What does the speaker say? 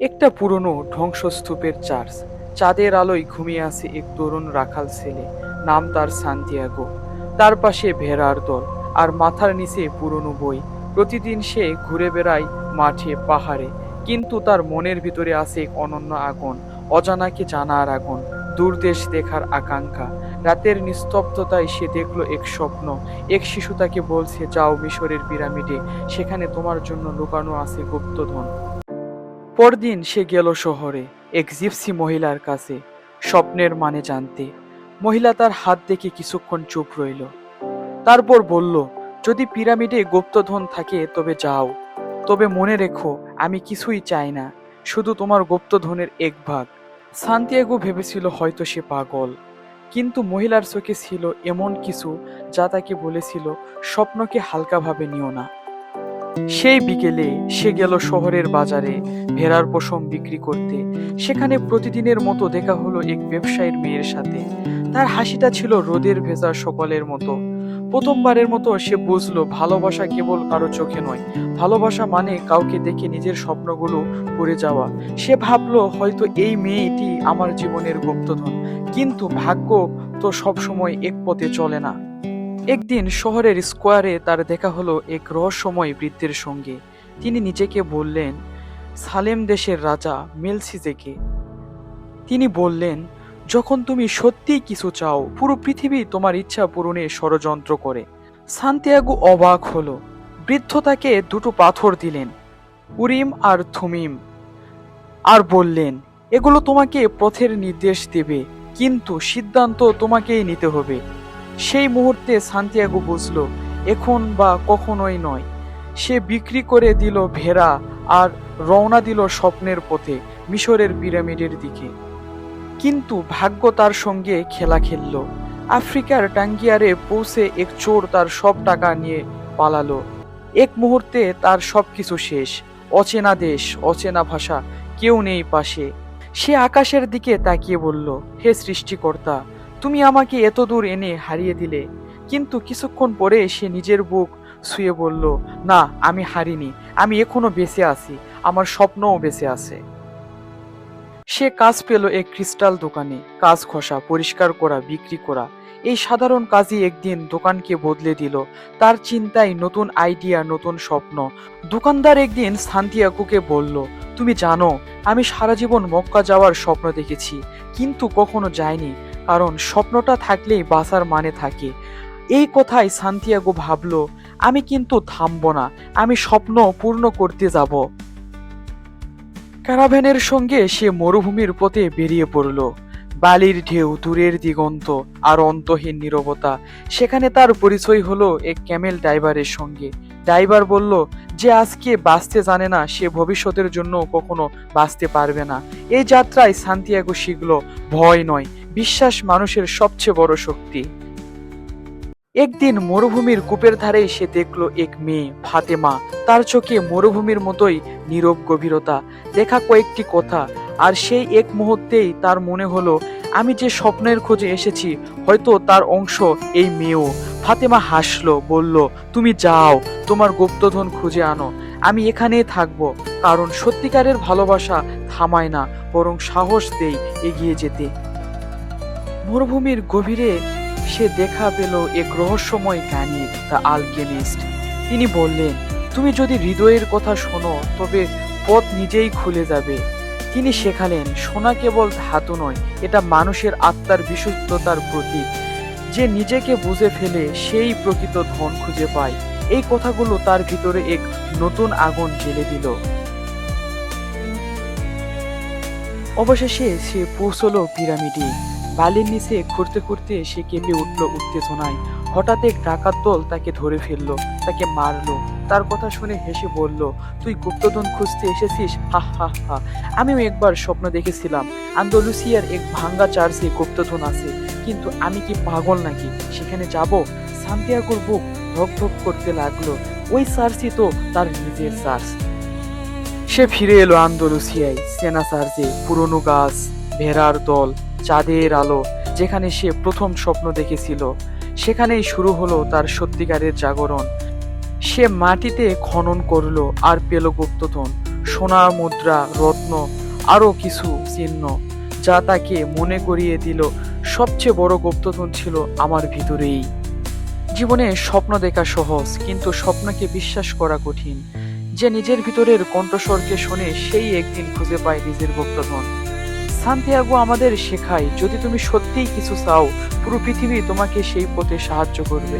একটা পুরনো ধ্বংসস্তূপের চার্চ। চাঁদের আলোয় ঘুমিয়ে আছে এক তরুণ রাখাল ছেলে। নাম তার সান্তিয়াগো। তার পাশে ভেড়ার দল আর মাথার নিচে পুরনো বই। প্রতিদিন সে ঘুরে বেড়ায় মাঠে, পাহাড়ে। কিন্তু তার মনের ভিতরে আছে এক অনন্য আগুন, অজানাকে জানার আগুন, দূরদেশ দেখার আকাঙ্ক্ষা। রাতের নিস্তব্ধতায় সে দেখল এক স্বপ্ন। এক শিশু তাকে বলছে, যাও মিশরের পিরামিডে, সেখানে তোমার জন্য লুকানো আছে গুপ্তধন। পরদিন সে গেল শহরে এক জিপসি মহিলার কাছে, স্বপ্নের মানে জানতে। মহিলা তার হাত দেখে কিছুক্ষণ চুপ রইল। তারপর বলল, যদি পিরামিডে গুপ্তধন থাকে, তবে যাও। তবে মনে রেখো, আমি কিছুই চাই না, শুধু তোমার গুপ্তধনের এক ভাগ। সান্তিয়াগো ভেবেছিল হয়তো সে পাগল, কিন্তু মহিলার চোখে ছিল এমন কিছু যা তাকে বলেছিল, স্বপ্নকে হালকাভাবে নিও না। সেই বিকেলে সে গেল শহরের বাজারে ভেড়ার পশম বিক্রি করতে। সেখানে প্রতিদিনের মতো দেখা হলো এক ব্যবসায়ীর মেয়ের সাথে। তার হাসিটা ছিল রোদের ভেজা সকলের মতো। প্রথমবারের মতো সে বুঝলো, ভালোবাসা কেবল কারও চোখে নয়। ভালোবাসা মানে কাউকে দেখে নিজের স্বপ্নগুলো পড়ে যাওয়া। সে ভাবলো, হয়তো এই মেয়েটি আমার জীবনের গুপ্তধন। কিন্তু ভাগ্য তো সবসময় এক পথে চলে না। একদিন শহরের স্কোয়ারে তার দেখা হলো এক রহস্যময় বৃদ্ধের সঙ্গে। তিনি নিজেকে বললেন, সালেম দেশের রাজা মেলসিজেকে। তিনি বললেন, যখন তুমি সত্যিই কিছু চাও, পুরো পৃথিবী তোমার ইচ্ছা পূরণে ষড়যন্ত্র করে। সান্তিয়াগো অবাক হলো। বৃদ্ধ তাকে দুটো পাথর দিলেন, উরিম আর থুমিম, আর বললেন, এগুলো তোমাকে পথের নির্দেশ দেবে, কিন্তু সিদ্ধান্ত তোমাকেই নিতে হবে। সেই মুহূর্তে সান্তিয়াগো বুঝলো, এখন বা কখনোই নয়। সে বিক্রি করে দিল ভেড়া আর রওনা দিল স্বপ্নের পথে, মিশরের পিরামিডের দিকে। কিন্তু ভাগ্য তার সঙ্গে খেলা খেলল। আফ্রিকার টাঙ্গিয়ারে পৌঁছে এক চোর তার সব টাকা নিয়ে পালালো। এক মুহূর্তে তার সব কিছু শেষ। অচেনা দেশ, অচেনা ভাষা, কেউ নেই পাশে। সে আকাশের দিকে তাকিয়ে বলল, হে সৃষ্টিকর্তা তুমি আমাকে এত দূর এনে হারিয়ে দিলে। কিন্তু কিছুক্ষণ পরে সে নিজের বুক শুয়ে বলল, না, আমি হারিনি। আমি এখনও বেঁচে আছি। আমার স্বপ্নও বেঁচে আছে। সে কাজ পেল এক ক্রিস্টাল দোকানে। কাজ ঘষা, পরিষ্কার করা, বিক্রি করা। এই সাধারণ কাজই একদিন দোকানকে বদলে দিল। তার চিন্তায় নতুন আইডিয়া, নতুন স্বপ্ন। দোকানদার একদিন সান্তিয়াকুকে বলল, তুমি জানো, আমি সারা জীবন মক্কা যাওয়ার স্বপ্ন দেখেছি, কিন্তু কখনো যাইনি। কারণ স্বপ্নটা থাকলেই বাঁচার মানে থাকে। এই কথাই সান্তিয়াগো ভাবল, আমি কিন্তু থামবো না, আমি স্বপ্ন পূর্ণ করতে যাব। ক্যারাভ্যানের সঙ্গে সে মরুভূমির পথে বেরিয়ে পড়ল। বালির ঢেউ দূরের দিগন্ত আর অন্তহীন নীরবতা। সেখানে তার পরিচয় হলো এক ক্যামেল ড্রাইভারের সঙ্গে। ড্রাইভার বলল, যে আজকে বাঁচতে জানে না, সে ভবিষ্যতের জন্য কখনো বাঁচতে পারবে না। এই যাত্রায় সান্তিয়াগো শিখল, ভয় নয় বিশ্বাস মানুষের সবচেয়ে বড় শক্তি। একদিন মরুভূমির কূপের ধারে সে দেখল এক মেয়ে, ফাতেমা। তার চোখে মরুভূমির মতোই নীরব গভীরতা। দেখা কয়েকটি কথা, আর সেই এক মুহূর্তেই তার মনে হলো, আমি যে স্বপ্নের খোঁজে এসেছি, হয়তো তার অংশ এই মেয়েও। ফাতেমা হাসলো, বলল, তুমি যাও, তোমার গুপ্তধন খুঁজে আনো। আমি এখানেই থাকব, কারণ সত্যিকারের ভালোবাসা থামায় না, বরং সাহস দেই এগিয়ে যেতে। মরুভূমির গভীরে সে দেখা পেল এক রহস্যময় গানি দ্য আলকেমিস্ট তিনি বললেন, তুমি যদি হৃদয়ের কথা শোনো, তবে পথ নিজেই খুলে যাবে। তিনি শেখালেন সোনা কেবল ধাতু নয়, এটা মানুষের আত্মার বিশুদ্ধতার প্রতীক। যে নিজেকে বুঝে ফেলে, সেই প্রকৃত ধন খুঁজে পায়। এই কথাগুলো তার ভিতরে এক নতুন আগুন জ্বেলে দিল। অবশেষে সে পৌঁছলো পিরামিডে। বালির নিচে ঘুরতে ঘুরতে সে কেঁপে উঠল উত্তেজনায়। হঠাৎ এক ডাকাত দল তাকে ধরে ফেলল, তাকে মারলো। তার কথা শুনে হেসে বলল, তুই গুপ্তধন খুঁজতে এসেছিস? হা হা হা। আমিও একবার স্বপ্ন দেখেছিলাম। আন্দোলুসিয়ার এক ভাঙ্গা চার্চে গুপ্তধন আছে। কিন্তু আমি কি পাগল নাকি? সেখানে যাব? সান্তিয়াগোর বুক ধক ধক করতে লাগল। ওই চার্চই তো তার নিজের চার্চ। সে ফিরে এলো আন্দোলুসিয়ায়, সেনা চার্চে। পুরনো গাছ, ভেড়ার দল। চাঁদের আলো যেখানে সে প্রথম স্বপ্ন দেখেছিল, সেখানেই শুরু হলো তার সত্যিকারের জাগরণ। সে মাটিতে খনন করল আর পেল গুপ্তধন, সোনা, মুদ্রা, রত্ন, আরও কিছু চিহ্ন, যা তাকে মনে করিয়ে দিল, সবচেয়ে বড় গুপ্তধন ছিল আমার ভিতরেই। জীবনে স্বপ্ন দেখা সহজ, কিন্তু স্বপ্নকে বিশ্বাস করা কঠিন। যে নিজের ভিতরের কণ্ঠস্বরকে শুনে সেই একদিন খুঁজে পায় নিজের গুপ্তধন। সান্তিয়াগো আমাদের শেখায়, যদি তুমি সত্যিই কিছু চাও, পুরো পৃথিবী তোমাকে সেই পথে সাহায্য করবে।